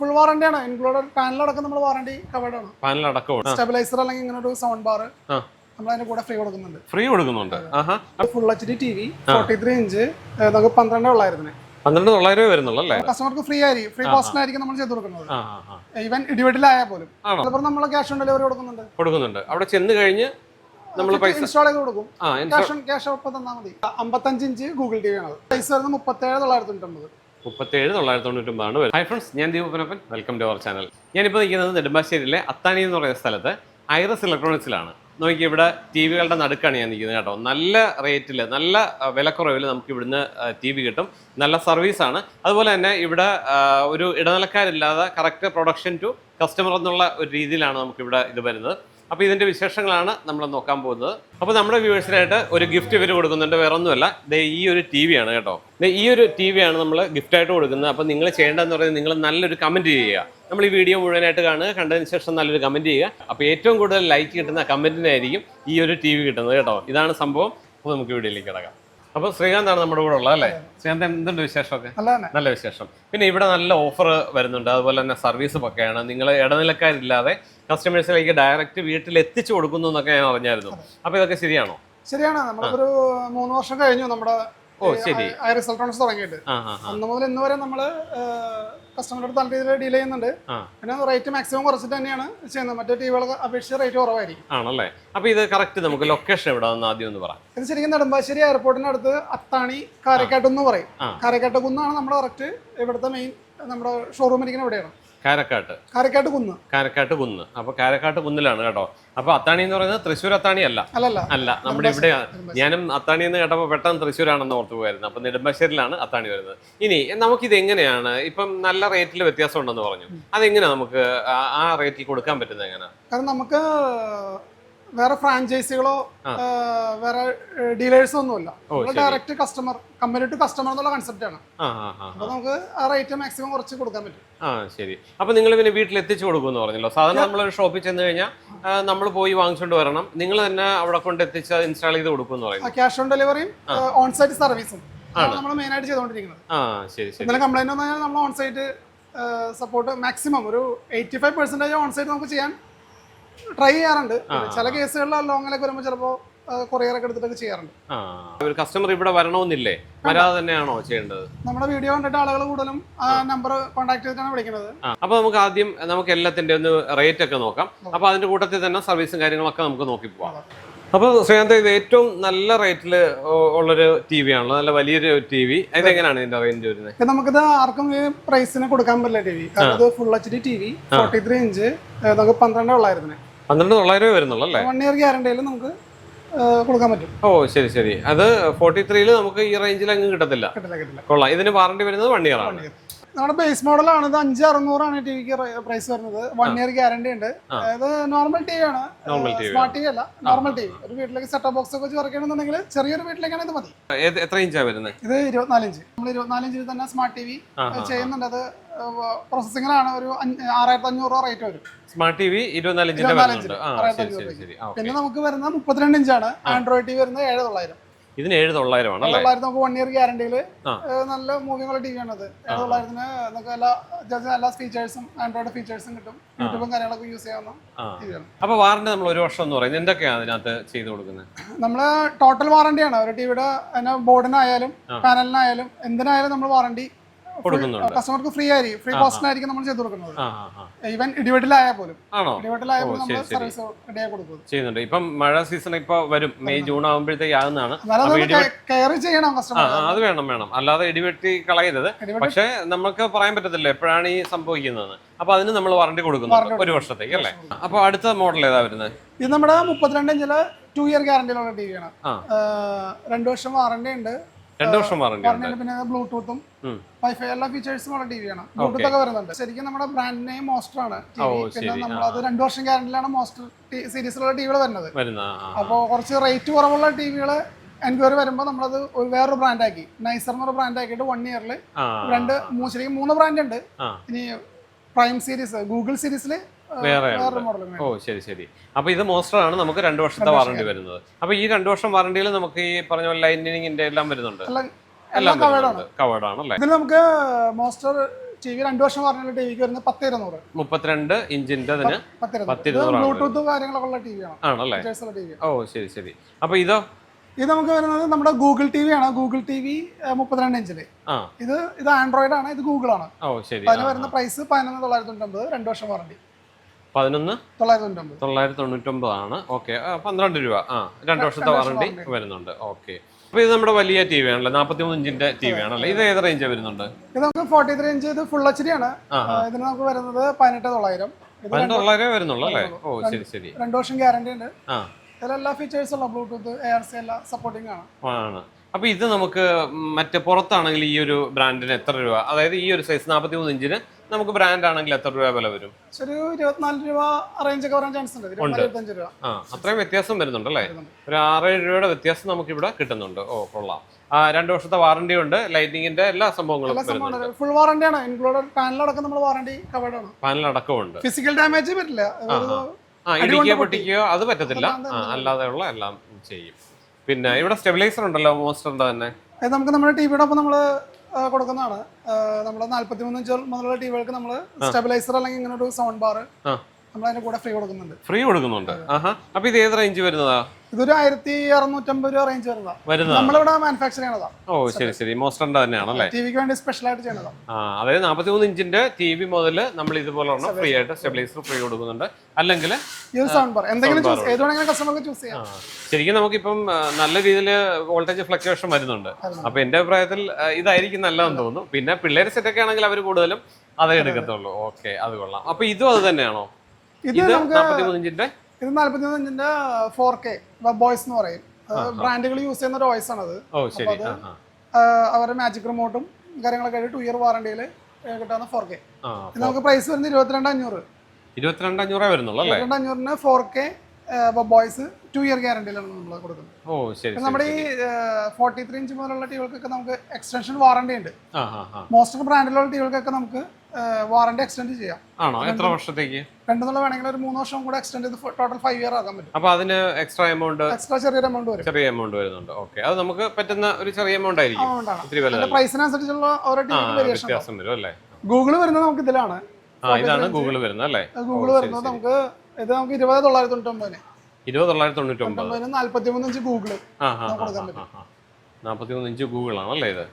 Full warranty ആണ്. Included പാനലടക്കം നമ്മൾ വാറണ്ടി കവേർഡ് ആണ്. പാനൽ അടക്കം സ്റ്റെബിലൈസർ അല്ലെങ്കിൽ ഇങ്ങനെ ഒരു സൗണ്ട് ബാർ നമ്മൾ അതിന്റെ കൂടെ ഫ്രീ കൊടുക്കുന്നുണ്ട്. ഫ്രീ കൊടുക്കുന്നുണ്ട്. ആഹാ. Full H D T V forty three inch നമുക്ക് പന്ത്രണ്ട് ഉള്ളായിരുന്നു പന്ത്രണ്ട് തൊള്ളായിരം രൂപ വരുന്നുള്ളൂ അല്ലേ? കസ്റ്റമർക്ക് ഫ്രീ ആയിരിക്കും ഫ്രീ കോസ്റ്റിനായിരിക്കും നമ്മൾ ചെയ്ത് കൊടുക്കുന്നത്. ഈവൻ ഇടിവെട്ടിലായാൽ പോലും. ആണോ? നമ്മൾ ക്യാഷ് ഓൺ ഡെലിവറി കൊടുക്കുന്നുണ്ട്. കൊടുക്കുന്നുണ്ട്. അവിടെ ചെന്ന് കഴിഞ്ഞ് നമ്മൾ പൈസ ഇൻസ്റ്റാൾ ചെയ്ത് കൊടുക്കും. ക്യാഷ് ക്യാഷ് ഒപ്പം തന്നാൽ മതി. അമ്പത്തഞ്ച് ഇഞ്ച് ഗൂഗിൾ ടി വി ആണ്. പ്രൈസ് വരുന്നത് മുപ്പത്തേഴ് തൊള്ളായിരത്തി തൊണ്ണൂറ്റൊമ്പത്. മുപ്പത്തേഴ് തൊള്ളായിരത്തി തൊണ്ണൂറ്റൊമ്പതാണ് വരുന്നത്. ഹൈ ഫ്രണ്ട്സ് ഞാൻ ദീപനപ്പൻ വെൽക്കം ടു അവർ ചാനൽ ഞാനിപ്പോൾ നിൽക്കുന്നത് നെടുമ്പാശ്ശേരിയിലെ അത്താനി എന്ന് പറയുന്ന സ്ഥലത്ത് ഐറസ് ഇലക്ട്രോണിക്സിലാണ് നോക്കി ഇവിടെ ടി വികളുടെ നടുക്കാണ് ഞാൻ നിൽക്കുന്നത് കേട്ടോ. നല്ല റേറ്റിൽ നല്ല വിലക്കുറവിൽ നമുക്ക് ഇവിടുന്ന് ടി വി കിട്ടും. നല്ല സർവീസാണ് അതുപോലെ തന്നെ ഇവിടെ ഒരു ഇടനിലക്കാരില്ലാതെ കറക്റ്റ് പ്രൊഡക്ഷൻ ടു കസ്റ്റമർ എന്നുള്ള ഒരു രീതിയിലാണ് നമുക്കിവിടെ ഇത് വരുന്നത്. അപ്പോൾ ഇതിന്റെ വിശേഷങ്ങളാണ് നമ്മൾ നോക്കാൻ പോകുന്നത്. അപ്പോൾ നമ്മുടെ വ്യൂവേഴ്സിനായിട്ട് ഒരു ഗിഫ്റ്റ് ഇവർ കൊടുക്കുന്നുണ്ട് വേറെ ഒന്നുമല്ല ദേ ഈ ഒരു ടി വി ആണ് കേട്ടോ ഈ ഒരു ടി വി ആണ് നമ്മൾ ഗിഫ്റ്റായിട്ട് കൊടുക്കുന്നത്. അപ്പോൾ നിങ്ങൾ ചെയ്യേണ്ടതെന്ന് പറയുന്നത് നിങ്ങൾ നല്ലൊരു കമന്റ് ചെയ്യുക. നമ്മൾ ഈ വീഡിയോ മുഴുവനായിട്ട് കാണുക കണ്ടതിന് ശേഷം നല്ലൊരു കമന്റ് ചെയ്യുക. അപ്പോൾ ഏറ്റവും കൂടുതൽ ലൈക്ക് കിട്ടുന്ന കമന്റിനായിരിക്കും ഈ ഒരു ടി വി കിട്ടുന്നത് കേട്ടോ. ഇതാണ് സംഭവം. അപ്പോൾ നമുക്ക് വീഡിയോയിലേക്ക് കിടക്കാം. അപ്പോൾ ശ്രീകാന്താണ് നമ്മുടെ കൂടെ ഉള്ളത് അല്ലേ? ശ്രീകാന്ത് എന്തുണ്ട് വിശേഷമൊക്കെ? നല്ല വിശേഷം. പിന്നെ ഇവിടെ നല്ല ഓഫർ വരുന്നുണ്ട്. അതുപോലെ തന്നെ സർവീസ് പക്കയാണ് നിങ്ങൾ ഇടനിലക്കാരില്ലാതെ കസ്റ്റമേഴ്സിലേക്ക് ഡയറക്റ്റ് വീട്ടിൽ എത്തിച്ചു കൊടുക്കുന്നു എന്നൊക്കെ ഞാൻ അറിഞ്ഞായിരുന്നു. അപ്പൊ ഇതൊക്കെ ശരിയാണോ? ശരിയാണ്. നമ്മളൊരു മൂന്ന് വർഷം കഴിഞ്ഞു നമ്മുടെ ഓ ശരി. ഐറിസ് ഇലക്ട്രോണിക്സ് തുടങ്ങിയിട്ട്. അന്ന് മുതൽ ഇന്ന് വരെ നമ്മൾ കസ്റ്റമറുടെ നല്ല രീതിയിൽ ഡീൽ ചെയ്യുന്നുണ്ട്. പിന്നെ റേറ്റ് മാക്സിമം കുറച്ചിട്ട് തന്നെയാണ് ചെയ്യുന്നത്. മറ്റേ ടിവികളൊക്കെ അപേക്ഷിച്ച് റേറ്റ് കുറവായിരിക്കും. ആണല്ലേ? അപ്പൊ ഇത് കറക്റ്റ് നമുക്ക് ലൊക്കേഷൻ എവിടെ വന്ന് ആദ്യം ഒന്ന് പറയാം ഇത് ശരിക്കും നെടുമ്പാശ്ശേരി എയർപോർട്ടിന്റെ അടുത്ത് അത്താണി കാരക്കാട്ടെന്ന് പറയും. കാരക്കാട്ട് കുന്നാണ് നമ്മുടെ കറക്റ്റ് ഇവിടുത്തെ മെയിൻ നമ്മുടെ ഷോറൂം ഇരിക്കുന്ന ഇവിടെയാണ്. കാരക്കാട്ട്. കാരക്കാട്ട് കുന്ന്. കാരക്കാട്ട് കുന്ന്. അപ്പൊ കാരക്കാട്ട് കുന്നിലാണ് കേട്ടോ. അപ്പൊ അത്താണി എന്ന് പറയുന്നത് തൃശ്ശൂർ അത്താണി അല്ല. അല്ല നമ്മുടെ ഇവിടെ ഞാനും അത്താണി എന്ന് കേട്ടപ്പോൾ പെട്ടെന്ന് തൃശ്ശൂരാണെന്ന് ഓർത്തു പോയായിരുന്നു. അപ്പൊ നെടുമ്പാശ്ശേരിയിലാണ് അത്താണി വരുന്നത്. ഇനി നമുക്കിത് എങ്ങനെയാണ്? ഇപ്പം നല്ല റേറ്റിൽ വ്യത്യാസം ഉണ്ടെന്ന് പറഞ്ഞു. അതെങ്ങനെയാ നമുക്ക് ആ- റേറ്റിൽ കൊടുക്കാൻ പറ്റുന്നത് എങ്ങനെയാ? കാരണം നമുക്ക് വേറെ ഫ്രാഞ്ചൈസികളോ. വേറെ ഡീലേഴ്സോ ഒന്നുമില്ല. Direct customer company to customer എന്നുള്ള കൺസെപ്റ്റ് ആണ്. അപ്പൊ നമുക്ക് ആ റേറ്റ് മാക്സിമം കുറച്ച് കൊടുക്കാൻ പറ്റും. ആ ശരി. അപ്പൊ നിങ്ങൾ പിന്നെ വീട്ടിൽ എത്തിച്ചു കൊടുക്കുമെന്ന് പറഞ്ഞല്ലോ. സാധാരണ നമ്മൾ ഷോപ്പിൽ ചെന്ന് കഴിഞ്ഞാൽ നമ്മൾ പോയി വാങ്ങിച്ചുകൊണ്ട് വരണം. നിങ്ങൾ തന്നെ അവിടെ കൊണ്ട് എത്തിച്ച് ഇൻസ്റ്റാൾ ചെയ്ത് കൊടുക്കുമെന്ന് പറയുന്നു. ക്യാഷ് ഓൺ ഡെലിവറിയും ഓൺ സൈറ്റ് സർവീസും നമ്മൾ മെയിൻ ആയിട്ട് ചെയ്തുകൊണ്ടിരിക്കുന്നത് ആ ശരി ശരി. എന്തെങ്കിലും കംപ്ലൈന്റ് വന്നാൽ നമ്മൾ ഓൺ സൈറ്റ് സപ്പോർട്ട് മാക്സിമം ഒരു eighty five percentage on site നമുക്ക് ചെയ്യാൻ ട്രൈ ചെയ്യാറുണ്ട്. ചില കേസുകളിൽ ലോങ്ങിലൊക്കെ വരുമ്പോൾ ചിലപ്പോൾ കൊറിയർ ഒക്കെ എടുത്തിട്ടൊക്കെ ചെയ്യാറുണ്ട്. ആ കസ്റ്റമർ ഇവിടെ വരണമെന്നില്ലേ? വരാതെ തന്നെയാണോ ചെയ്യേണ്ടത്? നമ്മുടെ വീഡിയോ കണ്ടിട്ട് ആളുകൾ കൂടുതലും ആ നമ്പർ കോൺടാക്ട് ചെയ്തിട്ടാണ് വിളിക്കുന്നത്. ആ അപ്പൊ നമുക്ക് ആദ്യം നമുക്ക് എല്ലാത്തിന്റെ ഒന്ന് റേറ്റ് ഒക്കെ നോക്കാം. അപ്പൊ അതിന്റെ കൂട്ടത്തിൽ തന്നെ സർവീസും കാര്യങ്ങളൊക്കെ നമുക്ക് നോക്കി പോവാം. അപ്പൊ ശ്രീകാന്ത് ഇത് ഏറ്റവും നല്ല റേറ്റിൽ ഉള്ളൊരു ടി വി ആണല്ലോ. നല്ല വലിയൊരു ടി വി അതെങ്ങനെയാണ് ഇതിന്റെ റേഞ്ച് വരുന്നത്? നമുക്കിത് ആർക്കും പ്രൈസിന് കൊടുക്കാൻ പറ്റില്ല ടി വി കാരണം ഇത് full H D T V forty three inch നമുക്ക് പന്ത്രണ്ട് ഉള്ളായിരുന്നു. പന്ത്രണ്ട് തൊള്ളായിരം രൂപ വരുന്നുള്ളൂ അല്ലേ? വൺ ഇയർ ഗ്യാരണ്ടിയിൽ നമുക്ക് കൊടുക്കാൻ പറ്റും. ഓ ശരി ശരി. അത് ഫോർട്ടി ത്രീയിൽ നമുക്ക് ഈ റേഞ്ചിൽ അങ്ങ് കിട്ടത്തില്ല. കിട്ടില്ല കിട്ടില്ല കൊള്ളാം. ഇതിന് വാറണ്ടി വരുന്നത് വൺ ഇയർ ആണ്. നമ്മുടെ ബേസ് മോഡലാണ് ഇത് അഞ്ച് അറുന്നൂറാണ് ടി വിക്ക് പ്രൈസ് വരുന്നത്. വൺ ഇയർ ഗ്യാരണ്ടി ഉണ്ട്. അതായത് നോർമൽ ടി വി ആണ്. സ്മാർട്ട് ടി വി അല്ല നോർമൽ ടി വി ഒരു വീട്ടിലേക്ക് സെറ്റ് ബോക്സ് ഒക്കെ വെച്ച് ചെറിയൊരു വീട്ടിലേക്കാണ് ഇത് മതി. എത്ര ഇഞ്ചാ വരുന്നത് ഇത് ഇരുപത്തിനാല് ഇഞ്ച്. നമ്മൾ ഇരുപത്തിനാല് ഇഞ്ചിൽ തന്നെ സ്മാർട്ട് ടി വി ചെയ്യുന്നുണ്ട്. അത് പ്രോസസിംഗിലാണ് ഒരു ആറായിരത്തി അഞ്ഞൂറ് രൂപ റേറ്റ് വരും. സ്മാർട്ട് ടി വി ഇരുപത്തിനാല് ഇഞ്ചിന്റെ പിന്നെ നമുക്ക് വരുന്ന മുപ്പത്തിരണ്ട് ഇഞ്ചാണ്. ആൻഡ്രോയിഡ് ടി വി വരുന്നത് ഏഴ് തൊള്ളായിരം. ഇതിന് ഏഴ് തൊള്ളായിരം ആണ് അല്ലേ തൊള്ളായിരത്തി നമുക്ക് വൺ ഇയർ ഗ്യാരണ്ടിയിൽ നല്ല മൂവിംഗ് ഉള്ള ടി വി ആണത് ഏഴ് തൊള്ളായിരത്തിന് നമുക്ക് എല്ലാ അത്യാവശ്യം എല്ലാ ഫീച്ചേഴ്സും ആൻഡ്രോയിഡ് ഫീച്ചേഴ്സും കിട്ടും. യൂട്യൂബും കാര്യങ്ങളൊക്കെ യൂസ് ചെയ്യാവുന്ന അപ്പൊ വാറണ്ടി നമ്മൾ ഒരു വർഷം എന്ന് പറയുന്നത് എന്തൊക്കെയാണ് അതിനകത്ത് ചെയ്തു കൊടുക്കുന്നത് നമ്മൾ ടോട്ടൽ വാറണ്ടിയാണ് ഒരു ടിവിയുടെ ബോർഡിനായാലും പാനലിനായാലും എന്തിനായാലും നമ്മൾ വാറണ്ടി കൊടുക്കുന്നുണ്ട്. കസ്റ്റമർക്ക് ഫ്രീ ആയിരിക്കും. ഫ്രീ കോസ്റ്റിനായിരിക്കും നമ്മൾ ചെയ്ത് കൊടുക്കുന്നത്. ഈവൻ ഇടിവെട്ടിലായാൽ പോലും. ആണോ? ഇടിവെട്ടിലായാൽ പോലും നമ്മൾ. സർവീസ് റെഡിയായി കൊടുക്കുന്നത് ചെയ്യുന്നുണ്ട്. ഇപ്പം മഴ സീസൺ ഇപ്പൊ വരും. മെയ് ജൂൺ ആകുമ്പോഴത്തേക്ക് ആകുന്നതാണ് കെയർ ചെയ്യണം കസ്റ്റമർ അത് വേണം വേണം. അല്ലാതെ ഇടിവെട്ടി കളയരുത്. പക്ഷെ നമുക്ക് പറയാൻ പറ്റത്തില്ല എപ്പോഴാണ് ഈ സംഭവിക്കുന്നത്. അപ്പൊ അതിന് നമ്മൾ വാറണ്ടി കൊടുക്കുന്നു ഒരു വർഷത്തേക്ക് അല്ലേ? അപ്പൊ അടുത്ത മോഡൽ ഏതാ വരുന്നത് ഇത് നമ്മുടെ മുപ്പത്തിരണ്ട് ഇഞ്ചിൽ ടു ഇയർ ഗ്യാരണ്ടിയിലുള്ള ടി വിയാണ് രണ്ട് വർഷം വാറണ്ടി ഉണ്ട്. രണ്ടു വർഷം വാറണ്ടി പിന്നെ ബ്ലൂടൂത്തും വൈഫൈ എല്ലാ ഫീച്ചേഴ്സും ഉള്ള ടി വിയാണ് ബ്ലൂടൂത്ത് ഒക്കെ വരുന്നുണ്ട്. ശരിക്കും നമ്മുടെ ബ്രാൻഡ് നെയിം മോസ്റ്റർ ആണ്. ടി പിന്നെ നമ്മളത് രണ്ടു വർഷം ഗ്യാരണ്ടിയിലാണ് മോസ്റ്റർ സീരീസിലുള്ള ടിവികൾ വരുന്നത്. വരുന്ന ആ, ആ. അപ്പോൾ കുറച്ച് റേറ്റ് കുറവുള്ള ടിവികൾ എൻക്വയറി വരുമ്പോൾ നമ്മളത് ഒരു വേറൊരു ബ്രാൻഡ് ആക്കി. നൈസർ എന്നൊരു ബ്രാൻഡ് ആക്കിയിട്ട് വൺ ഇയറിൽ രണ്ട് ശരിക്കും മൂന്ന് ബ്രാൻഡ് ഉണ്ട്. ഇനി പ്രൈം സീരീസ് ഗൂഗിൾ സീരീസിൽ വേറെ ഓ ശരി ശരി. അപ്പൊ ഇത് മോസ്റ്റർ ആണ് നമുക്ക് രണ്ടു വർഷത്തെ വാറണ്ടി വരുന്നത്. അപ്പൊ ഈ രണ്ടു വർഷം വാറണ്ടിയിൽ നമുക്ക് ഈ പറഞ്ഞ പോലെ ലൈനിങ്ങിന്റെ എല്ലാം വരുന്നുണ്ട്. എല്ലാം വരുന്നുണ്ട്. കവേർഡ് ആണ് അല്ലേ? ഇതിൽ നമുക്ക് മോസ്റ്റർ ടി വി രണ്ട് വർഷം പറഞ്ഞ ടിവിക്ക് വരുന്നത് പത്ത് ഇരുന്നൂറ് മുപ്പത്തിരണ്ട് ഇഞ്ചിന്റെ ബ്ലൂടൂത്ത് കാര്യങ്ങളൊക്കെ ഉള്ള ടി വി ആണല്ലേ? ഓ ശരി ശരി. അപ്പൊ ഇതോ? ഇത് നമുക്ക് വരുന്നത് നമ്മുടെ ഗൂഗിൾ ടി വി ആണ്. ഗൂഗിൾ ടി വി മുപ്പത്തിരണ്ട് ഇഞ്ചിൽ. ഇത് ഇത് ആൻഡ്രോയിഡ് ആണ് ഇത് ഗൂഗിൾ ആണ്. ഓ ശരി. അപ്പൊ അതിന് വരുന്ന പ്രൈസ് പതിനൊന്ന് തൊള്ളായിരത്തി തൊണ്ണൂറ്റൊമ്പത് രണ്ട് വർഷം വാറണ്ടി പതിനൊന്ന്? തൊള്ളായിരത്തി ആണ് തൊണ്ണൂറ്റൊമ്പതാണ് ഓക്കെ പന്ത്രണ്ട് രൂപ. ആ രണ്ട് വർഷത്തെ വാറണ്ടി വരുന്നുണ്ട്. ഓക്കെ. അപ്പൊ ഇത് നമ്മുടെ വലിയ ടി വി ആണല്ലേ? നാപ്പത്തി മൂന്ന് ഇഞ്ചിന്റെ ടി വി ആണല്ലേ? ഇത് ഏത് റേഞ്ച് വരുന്നുണ്ട്? ഇത് നമുക്ക് ഫോർട്ടി ത്രീ ഇഞ്ച് ഇത് ഫുൾ എച്ച് ഡി ആണ്. ഇതിന് നമുക്ക് വരുന്നത് പതിനെട്ട് തൊള്ളായിരം. പതിനെട്ട് തൊള്ളായിരം വരുന്നുള്ളൂ അല്ലേ? ഓ ശരി ശരി. രണ്ട് വർഷം ഗ്യാരണ്ടി ഉണ്ട്. ആ. ഇതിലെല്ലാ ഫീച്ചേഴ്സും ഉള്ള ബ്ലൂടൂത്ത് എയർ ആർ സി എല്ലാം സപ്പോർട്ടിംഗ് ആണ്. ആണ്. അപ്പൊ ഇത് നമുക്ക് മറ്റേ പുറത്താണെങ്കിൽ ഈ ഒരു ബ്രാൻഡിന് എത്ര രൂപ? അതായത് ഈ ഒരു സൈസ് നാൽപ്പത്തി മൂന്ന് ഇഞ്ചിന് നമുക്ക് ബ്രാൻഡ് ആണെങ്കിൽ എത്ര രൂപ വില വരും? ഒരു ഇരുപത്തിനാല് രൂപ റേഞ്ച് ഒക്കെ വരാൻ ചാൻസ് ഉണ്ട്. ഇരുപത്തഞ്ച് രൂപ. ആ അത്രയും വ്യത്യാസം വരുന്നുണ്ട് അല്ലേ. ഒരു ആറേഴ് രൂപയുടെ വ്യത്യാസം നമുക്ക് ഇവിടെ കിട്ടുന്നുണ്ട്. ഓ കൊള്ളാം. രണ്ട് വർഷത്തെ വാറണ്ടി ഉണ്ട്. ലൈറ്റിംഗിന്റെ എല്ലാ സംഭവങ്ങളും ഫുൾ വാറണ്ടി ആണ്. ഇൻക്ലൂഡഡ് പാനലടക്കം നമ്മൾ വാറണ്ടി കവേർഡ് ആണ്. പാനലടക്കം ഉണ്ട് ഫിസിക്കൽ ഡാമേജ് വരില്ല. ആ ഇടിക്കുകയോ പൊട്ടിക്കുകയോ അത് പറ്റത്തില്ല. അല്ലാതെ ഉള്ള അല്ലാതെയുള്ള എല്ലാം ചെയ്യും. പിന്നെ ഇവിടെ സ്റ്റെബിലൈസർ ഉണ്ടല്ലോ മോസ്റ്ററിന്റെ തന്നെ. നമുക്ക് നമ്മുടെ ടിവിയുടെ ഒപ്പം നമ്മൾ കൊടുക്കുന്നതാണ്. നമ്മൾ നാല്പത്തി മൂന്ന് ഇഞ്ച് മുതലുള്ള ടിവികൾക്ക് നമ്മൾ സ്റ്റെബിലൈസർ അല്ലെങ്കിൽ ഇങ്ങനെ ഒരു സൗണ്ട് ബാർ നമ്മൾ അതിന്റെ കൂടെ ഫ്രീ കൊടുക്കുന്നുണ്ട്. ഫ്രീ കൊടുക്കുന്നുണ്ട്. അപ്പൊ ഇത് ഏത് റേഞ്ച് വരുന്നതാ? ഇതൊരു ആയിരത്തി അറുന്നൂറ്റമ്പത് രൂപ റേഞ്ച് വരുന്നതാണ് വരുന്നതാ. നമ്മളിവിടെ മാനുഫാക്ചർ ചെയ്യണതാണ് ഓ ശരി ശരി. മോസ്റ്ററിന്റെ തന്നെയാണല്ലേ? ടിവിക്ക് വേണ്ടി സ്പെഷ്യൽ ആയിട്ട് ചെയ്യണതാണ് ആ അതായത് നാൽപ്പത്തി മൂന്ന് ഇഞ്ചിന്റെ ടി വി മുതൽ നമ്മൾ ഇതുപോലെ ഫ്രീ ആയിട്ട് സ്റ്റെബിലൈസർ ഫ്രീ കൊടുക്കുന്നുണ്ട്. അല്ലെങ്കിൽ എന്തെങ്കിലും ചൂസ് ഏത് വേണമെങ്കിലും കസ്റ്റമർക്ക് ചൂസ് ചെയ്യാം. ശരിക്കും നമുക്കിപ്പം നല്ല രീതിയിൽ വോൾട്ടേജ് ഫ്ലക്ച്വേഷൻ വരുന്നുണ്ട്. അപ്പൊ എന്റെ അഭിപ്രായത്തിൽ ഇതായിരിക്കും നല്ലതെന്ന് തോന്നുന്നു. പിന്നെ പിള്ളേർ സെറ്റൊക്കെ ആണെങ്കിൽ അവർ കൂടുതലും അതേ എടുക്കത്തുള്ളൂ. ഓക്കെ അത് കൊള്ളാം. അപ്പൊ ഇതും അത് തന്നെയാണോ? ഇത് നാൽപ്പത്തി മൂന്ന് ഇഞ്ചിന്റെ ഇത് നാല്പത്തി മൂന്ന് ഇഞ്ചിന്റെ ഫോർ കെ ബോയ്സ് എന്ന് പറയും. ബ്രാൻഡുകൾ യൂസ് ചെയ്യുന്ന ഒരു വോയിസ് ആണത്. അവരുടെ മാജിക് റിമോട്ടും കാര്യങ്ങളൊക്കെ ആയിട്ട് ടു ഇയർ വാറണ്ടിയിൽ കിട്ടാവുന്ന ഫോർ കെ നമുക്ക് പ്രൈസ് വരുന്നത് ഇരുപത്തിരണ്ട് അഞ്ഞൂറ്. ഇരുപത്തിരണ്ട് അഞ്ഞൂറേ വരുന്നുള്ളൂ ഇരുപത്തിരണ്ട് അഞ്ഞൂറിന് four K voice two year ഗ്യാരണ്ടിയിലാണ് നമ്മൾ കൊടുക്കുന്നത്. ഓ ശരി നമ്മുടെ ഈ ഫോർട്ടി ത്രീ ഇഞ്ച് മുതലുള്ള ടിവികൾക്കൊക്കെ നമുക്ക് എക്സ്റ്റൻഷൻ വാറണ്ടി ഉണ്ട്. മോസ്റ്റ് ബ്രാൻഡിലുള്ള ടിവികൾക്കൊക്കെ നമുക്ക് വാറണ്ടി എക്സ്റ്റെൻഡ് ചെയ്യാം. ആണോ? എത്ര വർഷത്തേക്ക്? രണ്ടെന്നുള്ള വേണമെങ്കിൽ ഒരു മൂന്ന് വർഷം കൂടെ എക്സ്റ്റെൻഡ് ചെയ്ത് ടോട്ടൽ ഫൈവ് ഇയർ ആകാൻ പറ്റും. അപ്പൊ അതിന് എക്സ്ട്രാ എമൗണ്ട് എക്സ്ട്രാ ചെറിയൊരു എമൗണ്ട് വരും. ചെറിയ എമൗണ്ട് വരുന്നുണ്ട്. ഓക്കെ അത് നമുക്ക് പറ്റുന്ന ഒരു ചെറിയ എമൗണ്ട് ആയിരിക്കും. പ്രൈസിനനുസരിച്ചുള്ള ഓരോ വ്യത്യാസം വരും അല്ലേ? ഗൂഗിൾ വരുന്നത് നമുക്ക് ഇതിലാണ്. ആ ഇതാണ് ഗൂഗിൾ വരുന്നത് അല്ലേ? ഗൂഗിൾ വരുന്നത് നമുക്ക് ഇത് നമുക്ക് ഇരുപത് തൊള്ളായിരത്തി തൊണ്ണൂറ്റൊമ്പതിന്. ഇരുപത് തൊള്ളായിരത്തി തൊണ്ണൂറ്റി ഒമ്പത് നാല്പത്തി മൂന്ന് ഇഞ്ച് ഗൂഗിൾ ആ ആ. നാൽപ്പത്തി മൂന്ന് ഇഞ്ച് ഗൂഗിൾ ആണല്ലേ ഇത്?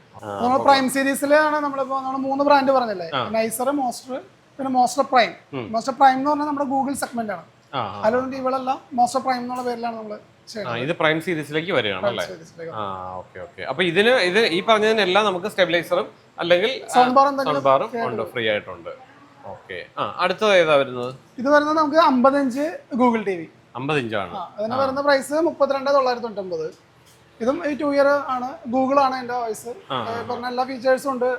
നമ്മൾ പ്രൈം സീരീസിലാണ് നമ്മളിപ്പോ നമ്മൾ മൂന്ന് ബ്രാൻഡ് പറഞ്ഞല്ലേ? നൈസർ മോസ്റ്റർ പിന്നെ മോസ്റ്റർ പ്രൈം മോസ്റ്റർ പ്രൈം എന്ന് പറഞ്ഞാൽ നമ്മുടെ ഗൂഗിൾ സെഗ്മെന്റ് ആണ്. അതുകൊണ്ട് അതിലുള്ള മോസ്റ്റർ പ്രൈം എന്നുള്ള പേരിലാണ് നമ്മൾ ഇത് പ്രൈം സീരീസിലേക്ക് വരികയാണ് അല്ലേ? ആ ഓക്കെ ഓക്കെ. അപ്പൊ ഇതിന് ഇത് ഈ പറഞ്ഞതിനെല്ലാം നമുക്ക് സ്റ്റെബിലൈസറും അല്ലെങ്കിൽ സൗണ്ട് ഉണ്ട് ഫ്രീ ആയിട്ടുണ്ട്. ഓക്കെ. ആ അടുത്തത് ഏതാ വരുന്നത്? ഇത് വരുന്നത് നമുക്ക് അമ്പത് ഇഞ്ച് ഗൂഗിൾ ടി വി. അമ്പത് ഇഞ്ചാണ്. അതിന് വരുന്ന പ്രൈസ് മുപ്പത്തിരണ്ട് തൊള്ളായിരത്തി തൊണ്ണൂറ്റൊമ്പത്. ഇതും ഈ ടു ഇയർ ആണ്. ഗൂഗിൾ ആണ് എന്റെ വോയിസ് പറഞ്ഞ എല്ലാ ഫീച്ചേഴ്സും ഉണ്ട്.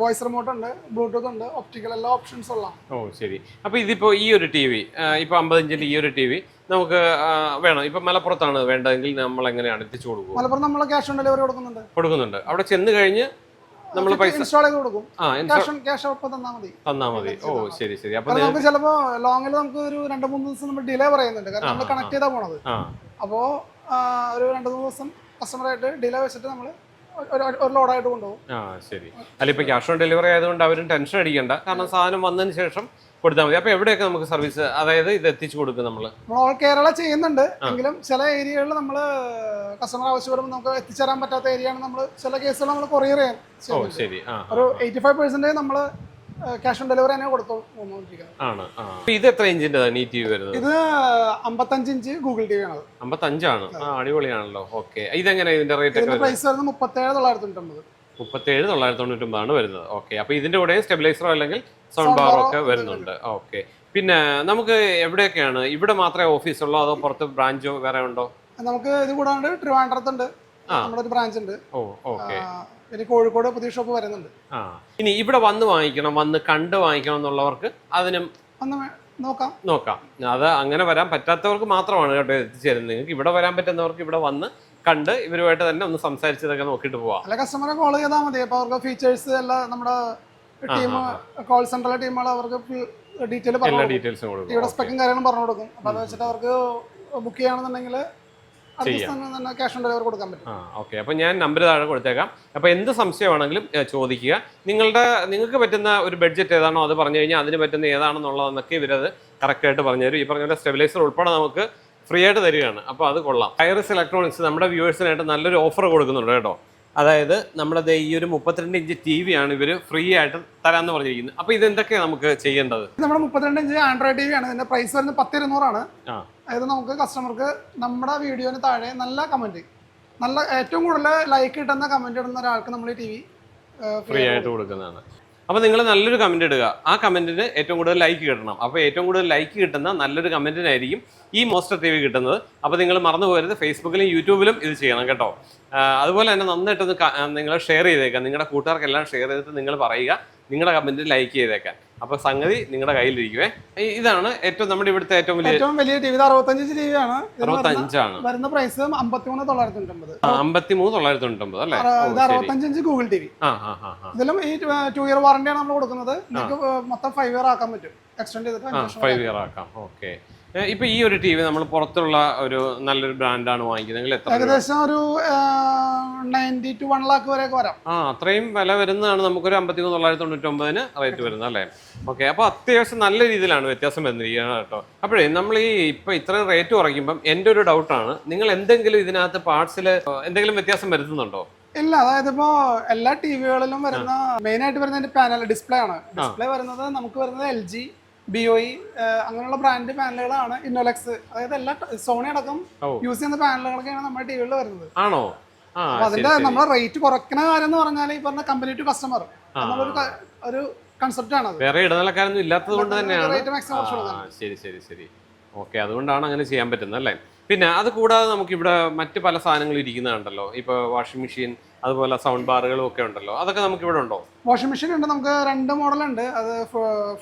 വോയിസ് റിമോട്ട് ഉണ്ട് ബ്ലൂടൂത്ത് ഉണ്ട് ഒപ്റ്റിക്കൽ എല്ലാ ഓപ്ഷൻസ് ഉള്ള. ഓ ശരി. അപ്പൊ ഇതിപ്പോ ഈ ഒരു ടി വി ഇപ്പൊ അമ്പതിഞ്ചിന്റെ ഈ ഒരു ടി വി നമുക്ക് വേണം. ഇപ്പൊ മലപ്പുറത്താണ് വേണ്ടതെങ്കിൽ നമ്മൾ എങ്ങനെയാണ് എത്തിച്ചു കൊടുക്കുക മലപ്പുറം നമ്മൾ ക്യാഷ് ഓൺ ഡെലിവറി കൊടുക്കുന്നുണ്ട്. കൊടുക്കുന്നുണ്ട്. അവിടെ ചെന്ന് കഴിഞ്ഞ് നമ്മൾ പൈസ ഇൻസ്റ്റാൾ ചെയ്ത് കൊടുക്കും. ക്യാഷ് ക്യാഷ് ഒപ്പം തന്നാൽ മതി. തന്നാ മതി. ഓ ശരി ശരി. അപ്പൊ നമുക്ക് ചിലപ്പോ ലോങ്ങിൽ നമുക്ക് ഒരു രണ്ട് മൂന്ന് ദിവസം നമ്മൾ ഡിലേ പറയുന്നുണ്ട്. കാരണം നമ്മൾ കണക്ട് ചെയ്താ പോണത്. അപ്പോ ഒരു രണ്ട് മൂന്ന് ദിവസം കസ്റ്റമറായിട്ട് ഡിലേ വെച്ചിട്ട് നമ്മൾ ഒരു ലോഡായിട്ട് കൊണ്ടുപോകും. ആ ശരി. അല്ല ഇപ്പൊ ക്യാഷ് ഓൺ ഡെലിവറി ആയതുകൊണ്ട് അവരും ടെൻഷൻ അടിക്കണ്ട. കാരണം സാധനം വന്നതിന് ശേഷം കൊടുത്താൽ മതി. അപ്പൊ എവിടെയൊക്കെ നമുക്ക് സർവീസ് അതായത് ഇത് എത്തിച്ചു കൊടുക്കും നമ്മൾ നമ്മൾ ഓൾ കേരള ചെയ്യുന്നുണ്ട്. എങ്കിലും ചില ഏരിയകളിൽ നമ്മൾ കസ്റ്റമർ ആവശ്യപ്പെടുമ്പോൾ നമുക്ക് എത്തിച്ചേരാൻ പറ്റാത്ത ഏരിയ ആണ് നമ്മൾ ചില കേസുകൾ നമ്മൾ കൊറിയർ ചെയ്യാൻ ഓ. ശരി. ആ ഒരു എയ്റ്റി ഫൈവ് പെർസെന്റേജ് നമ്മൾ ക്യാഷ് ഓൺ ഡെലിവറി തന്നെ കൊടുത്തു ആണ് ഇത് എത്ര ഇഞ്ചിന്റെതാണ് ഈ ടി വി വരുന്നത്? ഇത് അമ്പത്തഞ്ച് ഇഞ്ച് ഗൂഗിൾ ടി വി ആണ് അമ്പത്തഞ്ചാണ്? ആ അടിപൊളിയാണല്ലോ. ഓക്കെ. ഇതെങ്ങനെ ഇതിന്റെ റേറ്റ് ഒക്കെ പ്രൈസ് വരുന്നത്? മുപ്പത്തേഴ് തൊള്ളായിരത്തി തൊണ്ണൂറ്റൊമ്പത് മുപ്പത്തേഴ് തൊള്ളായിരത്തി തൊണ്ണൂറ്റൊമ്പതാണ് വരുന്നത്. ഓക്കെ. അപ്പൊ ഇതിന്റെ കൂടെ സ്റ്റെബിലൈസറോ അല്ലെങ്കിൽ സൗണ്ട് ബാറോ ഒക്കെ വരുന്നുണ്ട്. ഓക്കെ. പിന്നെ നമുക്ക് എവിടെയൊക്കെയാണ്? ഇവിടെ മാത്രമേ ഓഫീസ് ഉള്ളോ? അതോ പുറത്ത് ബ്രാഞ്ചോ വേറെ ഉണ്ടോ? നമുക്ക് ഇത് കൂടാണ്ട് ട്രിവാൻഡ്രത്തുണ്ട്. നമ്മുടെ ഒരു ബ്രാഞ്ച് ഉണ്ട്. ഓ ഓക്കെ. പിന്നെ കോഴിക്കോട് പുതിയ ഷോപ്പ് വരുന്നുണ്ട്. ആ. ഇനി ഇവിടെ വന്ന് വാങ്ങിക്കണം വന്ന് കണ്ട് വാങ്ങിക്കണം എന്നുള്ളവർക്ക് അതിനും ഒന്ന് നോക്കാം. നോക്കാം. അത് അങ്ങനെ വരാൻ പറ്റാത്തവർക്ക് മാത്രമാണ് കേട്ടോ എത്തിച്ചേരുന്നത്. നിങ്ങൾക്ക് ഇവിടെ വരാൻ പറ്റുന്നവർക്ക് ഇവിടെ വന്ന് കണ്ട് ഇവരുമായിട്ട് തന്നെ ഒന്ന് സംസാരിച്ചതൊക്കെ നോക്കിയിട്ട് പോവാം. അല്ല കസ്റ്റമറെ കോൾ ചെയ്താൽ മതി. അപ്പോൾ അവർക്ക് ഫീച്ചേഴ്സ് എല്ലാം നമ്മുടെ ടീം കോൾ സെന്ററിലെ ടീമുകൾ അവർക്ക് ഡീറ്റെയിൽ പറഞ്ഞു ടിവിയുടെ സ്പെക്കും കാര്യങ്ങളും പറഞ്ഞു കൊടുക്കും. അപ്പോൾ അത് വെച്ചിട്ട് അവർക്ക് ബുക്ക് തന്നെ ക്യാഷ് ഓൺ ഡെലിവറി കൊടുക്കാൻ പറ്റും. ഓക്കെ. അപ്പോൾ ഞാൻ നമ്പർ താഴെ കൊടുത്തേക്കാം. അപ്പോൾ എന്ത് സംശയമാണെങ്കിലും ചോദിക്കുക. നിങ്ങളുടെ നിങ്ങൾക്ക് പറ്റുന്ന ഒരു ബഡ്ജറ്റ് ഏതാണോ അത് പറഞ്ഞു കഴിഞ്ഞാൽ അതിന് പറ്റുന്ന ഏതാണെന്നുള്ളതെന്നൊക്കെ ഇവരത് കറക്റ്റായിട്ട് പറഞ്ഞു തരും. ഈ പറഞ്ഞ പോലെ സ്റ്റെബിലൈസർ ഉൾപ്പെടെ നമുക്ക് ഫ്രീ ആയിട്ട് തരികയാണ്. അപ്പോൾ അത് കൊള്ളാം. ഹൈറിസ് ഇലക്ട്രോണിക്സ് നമ്മുടെ വ്യൂവേഴ്സിനായിട്ട് നല്ലൊരു ഓഫർ കൊടുക്കുന്നുണ്ട് കേട്ടോ. അതായത് നമ്മുടെ ദേ ഈ ഒരു മുപ്പത്തിരണ്ട് ഇഞ്ച് ടി വി ആണ് ഇവർ ഫ്രീ ആയിട്ട് തരാന്ന് പറഞ്ഞിരിക്കുന്നത്. അപ്പൊ ഇത് എന്തൊക്കെയാണ് നമുക്ക് ചെയ്യേണ്ടത്? നമ്മുടെ മുപ്പത്തിരണ്ട് ഇഞ്ച് ആൻഡ്രോയിഡ് ടി വി ആണ്. ഇതിന്റെ പ്രൈസ് വരുന്നത് പത്ത് ഇരുന്നൂറാണ് അതായത് നമുക്ക് കസ്റ്റമർക്ക് നമ്മുടെ വീഡിയോന് താഴെ നല്ല കമന്റ് നല്ല ഏറ്റവും കൂടുതൽ ലൈക്ക് കിട്ടുന്ന കമന്റ് ഇടുന്ന ഒരാൾക്ക് നമ്മൾ ഈ ടി വി ഫ്രീ ആയിട്ട് കൊടുക്കുന്നതാണ്. അപ്പോൾ നിങ്ങൾ നല്ലൊരു കമന്റ് ഇടുക. ആ കമന്റിന് ഏറ്റവും കൂടുതൽ ലൈക്ക് കിട്ടണം. അപ്പോൾ ഏറ്റവും കൂടുതൽ ലൈക്ക് കിട്ടുന്ന നല്ലൊരു കമന്റിനായിരിക്കും ഈ മോസ്റ്റർ ടി വി കിട്ടുന്നത്. അപ്പോൾ നിങ്ങൾ മറന്നു പോകരുത്. ഫേസ്ബുക്കിലും യൂട്യൂബിലും ഇത് ചെയ്യണം കേട്ടോ. അതുപോലെ തന്നെ നന്നായിട്ടൊന്ന് നിങ്ങൾ ഷെയർ ചെയ്തേക്കാം. നിങ്ങളുടെ കൂട്ടുകാർക്കെല്ലാം ഷെയർ ചെയ്തിട്ട് നിങ്ങൾ പറയുക. നിങ്ങളുടെ കമന്റ് ലൈക്ക് ചെയ്തേക്കാൻ. അപ്പൊ സംഗതി നിങ്ങളുടെ കയ്യിലിരിക്കുവേ. ഇതാണ് ഏറ്റവും നമ്മുടെ ഇവിടുത്തെ ഏറ്റവും വലിയ ഏറ്റവും വലിയ ടി വി അറുപത്തഞ്ച് ടി വി ആണ് അറുപത്തഞ്ചാണ്. വരുന്ന പ്രൈസ് അമ്പത്തിമൂന്ന് തൊള്ളായിരത്തി തൊണ്ണൂറ്റൊമ്പത്. അമ്പത്തി തൊള്ളായിരത്തി തൊണ്ണൂറ്റൊമ്പത് അല്ലേ? ഇത് ശരി. അറുപത്തഞ്ച് ഇഞ്ച് ഗൂഗിൾ ടി വി ഇതിലും ഈ ടു ഇയർ വാറന്റിയാണ് നമ്മൾ കൊടുക്കുന്നത്. നിങ്ങൾക്ക് മൊത്തം ഫൈവ് ഇയർ ആക്കാൻ പറ്റും. എക്സ്റ്റെൻഡ് ചെയ്തിട്ട് ഫൈവ് ഇയർ ആക്കാം. ഓക്കെ ഇപ്പൊ ഈ ഒരു ടി വി നമ്മൾ പുറത്തുള്ള ഒരു നല്ലൊരു ബ്രാൻഡാണ് വാങ്ങിക്കുന്നത്? ഏകദേശം ഒരു നയന്റി ടു വൺ ലാക്ക് വരെയൊക്കെ വരാം. ആ അത്രയും വില വരുന്നതാണ് നമുക്കൊരു അമ്പത്തി മൂന്ന് തൊള്ളായിരത്തി തൊണ്ണൂറ്റി ഒമ്പതിന് റേറ്റ് വരുന്നത് അല്ലേ? ഓക്കെ അപ്പോൾ അത്യാവശ്യം നല്ല രീതിയിലാണ് വ്യത്യാസം വന്നിരിക്കുന്നത് കേട്ടോ. അപ്പോഴേ നമ്മൾ ഈ ഇപ്പം ഇത്രയും റേറ്റ് കുറയ്ക്കുമ്പം എന്റെ ഒരു ഡൗട്ടാണ് നിങ്ങൾ എന്തെങ്കിലും ഇതിനകത്ത് പാർട്സിൽ എന്തെങ്കിലും വ്യത്യാസം വരുത്തുന്നുണ്ടോ? ഇല്ല അതായത് ഇപ്പോ എല്ലാ ടി വികളിലും വരുന്ന മെയിൻ ആയിട്ട് വരുന്ന പാനൽ ഡിസ്പ്ലേ ആണ്. ഡിസ്പ്ലേ വരുന്നത് നമുക്ക് വരുന്നത് L G B O E അങ്ങനെയുള്ള ബ്രാൻഡ് പാനലുകളാണ് ഇന്നോലെക്സ് അതായത് എല്ലാ സോണി അടക്കം. യൂസ് ചെയ്യുന്ന പാനലുകളൊക്കെയാണ് നമ്മുടെ ടി വികളിൽ വരുന്നത്. ആണോ? അപ്പൊ അതിന്റെ നമ്മളെ റേറ്റ് കുറയ്ക്കുന്ന കാര്യം എന്ന് പറഞ്ഞാൽ ഈ പറഞ്ഞ കമ്പനി ടു കസ്റ്റമർ എന്നുള്ളൊരു ഒരു കൺസെപ്റ്റ് ആണ് വേറെ ഇടനിലക്കാരൊന്നും ഇല്ലാത്തത് കൊണ്ട് തന്നെയാണ്. ശരി ശരി ശരി. ഓക്കെ അതുകൊണ്ടാണ് അങ്ങനെ ചെയ്യാൻ പറ്റുന്നത് അല്ലേ? പിന്നെ അത് കൂടാതെ നമുക്കിവിടെ മറ്റ് പല സാധനങ്ങളും ഇരിക്കുന്നതുണ്ടല്ലോ ഇപ്പൊ വാഷിംഗ് മെഷീൻ അതുപോലെ സൗണ്ട് ബാറുകളും ഒക്കെ ഉണ്ടല്ലോ. അതൊക്കെ നമുക്ക് ഇവിടെ ഉണ്ടോ? വാഷിംഗ് മെഷീൻ ഉണ്ട്. നമുക്ക് രണ്ട് മോഡൽ ഉണ്ട്. അത്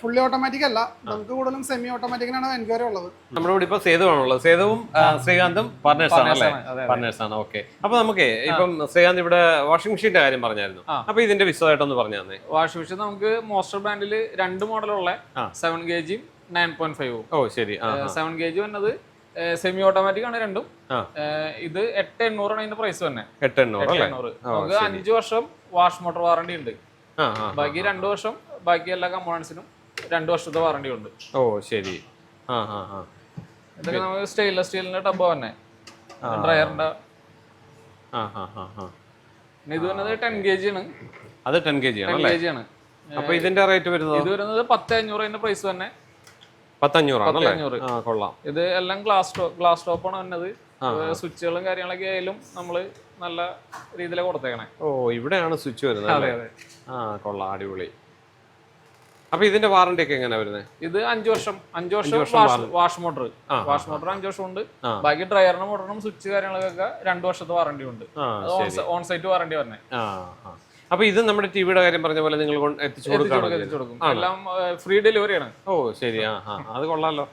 ഫുള്ളി ഓട്ടോമാറ്റിക് അല്ല. നമുക്ക് കൂടുതലും സെമി ഓട്ടോമാറ്റിക്കിനാണ് എൻക്വയറി ഉള്ളത്. നമ്മുടെ ഇവിടെ ഇപ്പൊ സേതുവാണുള്ളത് സേതുവും ശ്രീകാന്തും പാർട്ട്നേഴ്സ് ആണ് അല്ലേ? പാർട്ട്നേഴ്സ് ആണ്. ഓക്കെ അപ്പൊ നമുക്ക് ഇപ്പം ശ്രീകാന്ത് ഇവിടെ വാഷിംഗ് മെഷീന്റെ കാര്യം പറഞ്ഞായിരുന്നു. അപ്പൊ ഇതിന്റെ വിശദമായിട്ടൊന്ന് പറഞ്ഞു തന്നെ. വാഷിംഗ് മെഷീൻ നമുക്ക് മോസ്റ്റർ ബ്രാൻഡിൽ രണ്ട് മോഡലുള്ള. സെവൻ കെ ജിയും നയൻ പോയിന്റ് ഫൈവും ഓ ശരി. സെവൻ കെ ജി വന്നത് സെമി ഓട്ടോമാറ്റിക് ആണ് രണ്ടും. ഇത് എട്ട് എണ്ണൂറാണ് അതിന്റെ പ്രൈസ് തന്നെ. എട്ട് എണ്ണൂറ് നമുക്ക് അഞ്ചു വർഷം വാഷ് മോട്ടോർ വാറണ്ടി ഉണ്ട്. ബാക്കി രണ്ടു വർഷം ബാക്കി എല്ലാ കമ്പോണൻസിനും രണ്ടു വർഷത്തെ വാറണ്ടി ഉണ്ട്. ഓ ശരി. ഇതൊക്കെ നമുക്ക് സ്റ്റെയിൻലെസ് സ്റ്റീലിന്റെ ടബ് തന്നെ. ഡ്രയറിന്റെ. ഇത് വരുന്നത് ടെൻ കെ ജി ആണ്. അത് ടെൻ കെ ജി ആണ്. അപ്പൊ ഇതിന്റെ റേറ്റ് വരുന്നത്? ഇത് വരുന്നത് പത്ത് അഞ്ഞൂറ് അതിന്റെ പ്രൈസ് തന്നെ. പത്തഞ്ഞൂറ്. കൊള്ളാം. ഇത് എല്ലാം ഗ്ലാസ് ടോപ്പ് ഗ്ലാസ് ടോപ്പാണ് വന്നത്. സ്വിച്ചുകളും കാര്യങ്ങളൊക്കെ ആയാലും നമ്മൾ നല്ല രീതിയിലെ കൊടുത്തേക്കണേ. ഓ ഇവിടെയാണ് സ്വിച്ച് വരുന്നത് അതെ അതെ. ആ കൊള്ളാം അടിപൊളി. അപ്പൊ ഇതിന്റെ വാറണ്ടി ഒക്കെ എങ്ങനെ വരുന്നത് ഇത് അഞ്ചു വർഷം അഞ്ചു വർഷം വാഷ് മോട്ടർ വാഷ് മോട്ടർ അഞ്ചു വർഷം ഉണ്ട്. ബാക്കി ഡ്രയറിനും മോട്ടറിനും സ്വിച്ച് കാര്യങ്ങളൊക്കെ രണ്ടു വർഷത്തെ വാറണ്ടി ഉണ്ട്. ഓൺ സൈറ്റ് വാറണ്ടി പറഞ്ഞേ. അപ്പൊ ഇത് നമ്മുടെ ടിവിയുടെ കാര്യം പറഞ്ഞ പോലെ നിങ്ങൾ എത്തിച്ചു കൊടുക്കും എല്ലാം ഫ്രീ ഡെലിവറിയാണ് ഓ ശരി. ആ ആ അത് കൊള്ളാലോ.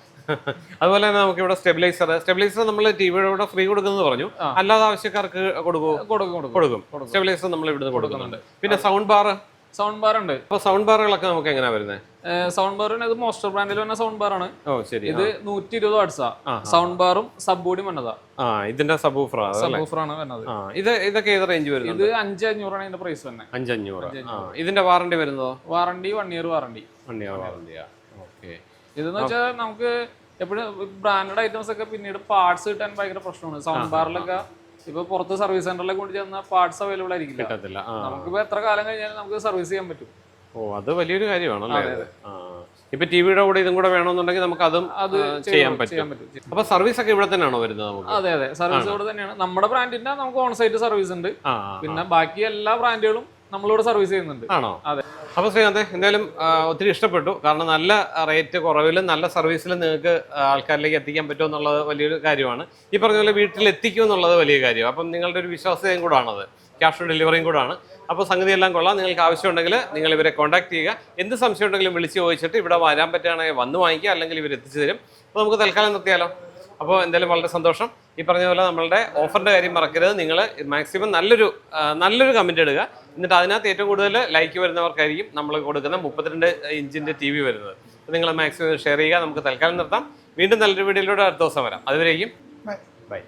അതുപോലെ തന്നെ നമുക്ക് ഇവിടെ സ്റ്റെബിലൈസർ സ്റ്റെബിലൈസർ നമ്മൾ ടിവിയുടെ കൂടെ ഫ്രീ കൊടുക്കുന്നത് പറഞ്ഞു. അല്ലാതെ ആവശ്യക്കാർക്ക് കൊടുക്കും? കൊടുക്കും കൊടുക്കും. സ്റ്റെബിലൈസർ നമ്മൾ ഇവിടുന്ന് കൊടുക്കുന്നുണ്ട്. പിന്നെ സൗണ്ട് ബാർ സൗണ്ട് ബാർ ഉണ്ട്. അപ്പൊ സൗണ്ട് ബാറുകളൊക്കെ നമുക്ക് എങ്ങനെയാ വരുന്നത് സൗണ്ട് ബാർ ഇത് മോസ്റ്റർ ബ്രാൻഡിൽ വന്ന സൗണ്ട് ബാർ ആണ് ഓ ശരി. ഇത് നൂറ്റി ഇരുപത് വാട്സാ സൗണ്ട് ബാറും സബ് ബോഡിയും വന്നതാ. ആ ഇതിന്റെ സബൂഫർ അല്ലേ സബ് ആണ് ഇത് ഇതൊക്കെ ഏത് റേഞ്ച് വരുന്നത് ഇത് അഞ്ച് അഞ്ഞൂറാണ് ഇതിന്റെ പ്രൈസ് തന്നെ ആ ഇതിന്റെ warranty വരുന്നതോ? Warranty one year warranty one year വാറണ്ടിയാ okay ഇതെന്ന് വെച്ചാൽ നമുക്ക് എപ്പോഴും ബ്രാൻഡഡ് ഐറ്റംസ് ഒക്കെ പിന്നീട് പാർട്സ് കിട്ടാൻ ഭയങ്കര പ്രശ്നമാണ്. സൗണ്ട് ബാറിലൊക്കെ ഇപ്പൊ പുറത്ത് സർവീസ് സെന്ററിലേക്ക് കൊണ്ട് ചെന്ന പാർട്സ് അവൈലബിൾ ആയിരിക്കില്ല. കിട്ടത്തില്ല. നമുക്കിപ്പോ എത്ര കാലം കഴിഞ്ഞാലും നമുക്ക് സർവീസ് ചെയ്യാൻ പറ്റും. ഓ അത് വലിയൊരു കാര്യമാണല്ലേ ഇപ്പൊ ടിവിയുടെ കൂടെ ഇതും കൂടെ വേണമെന്നുണ്ടെങ്കിൽ നമുക്ക് അതും അത് ചെയ്യാൻ പറ്റും. അപ്പൊ സർവീസ് ഒക്കെ ഇവിടെ തന്നെയാണോ വരുന്നത് നമുക്ക്? അതെ അതെ. സർവീസ് ഇവിടെ തന്നെയാണ്. നമ്മുടെ ബ്രാൻഡിന്റെ നമുക്ക് ഓൺസൈറ്റ് സർവീസ് ഉണ്ട്. പിന്നെ ബാക്കി എല്ലാ ബ്രാൻഡുകളും നമ്മളിവിടെ സർവീസ് ചെയ്യുന്നുണ്ട്. ആണോ? അതെ. അപ്പൊ ശ്രീകാന്ത് എന്തായാലും ഒത്തിരി ഇഷ്ടപ്പെട്ടു. കാരണം നല്ല റേറ്റ് കുറവിലും നല്ല സർവീസിലും നിങ്ങൾക്ക് ആൾക്കാരിലേക്ക് എത്തിക്കാൻ പറ്റുമോ എന്നുള്ളത് വലിയൊരു കാര്യമാണ്. ഈ പറഞ്ഞ പോലെ വീട്ടിൽ എത്തിക്കും എന്നുള്ളത് വലിയ കാര്യം അപ്പം നിങ്ങളുടെ ഒരു വിശ്വാസ്യതയും കൂടാണത്. ക്യാഷ് ഓൺ ഡെലിവറിയും കൂടാണ്. അപ്പോൾ സംഗതി എല്ലാം കൊള്ളാം. നിങ്ങൾക്ക് ആവശ്യമുണ്ടെങ്കിൽ നിങ്ങൾ ഇവരെ കോൺടാക്ട് ചെയ്യുക. എന്ത് സംശയം ഉണ്ടെങ്കിലും വിളിച്ച് ചോദിച്ചിട്ട് ഇവിടെ വരാൻ പറ്റുകയാണെങ്കിൽ വന്ന് വാങ്ങിക്കുക. അല്ലെങ്കിൽ ഇവർ എത്തിച്ചു തരും. അപ്പോൾ നമുക്ക് തൽക്കാലം നിർത്തിയാലോ? അപ്പോൾ എന്തായാലും വളരെ സന്തോഷം. ഈ പറഞ്ഞ പോലെ നമ്മളുടെ ഓഫറിന്റെ കാര്യം മറക്കരുത്. നിങ്ങൾ മാക്സിമം നല്ലൊരു നല്ലൊരു കമന്റ് ഇടുക. എന്നിട്ട് അതിനകത്ത് ഏറ്റവും കൂടുതൽ ലൈക്ക് വരുന്നവർക്കായിരിക്കും നമ്മൾ കൊടുക്കുന്ന മുപ്പത്തിരണ്ട് ഇഞ്ചിന്റെ ടി വി വരുന്നത്. അപ്പോൾ നിങ്ങൾ മാക്സിമം ഷെയർ ചെയ്യുക. നമുക്ക് തൽക്കാലം നിർത്താം. വീണ്ടും നല്ലൊരു വീഡിയോയിലൂടെ അടുത്ത ദിവസം വരാം. അതുവരേക്കും ബൈ. ബൈ.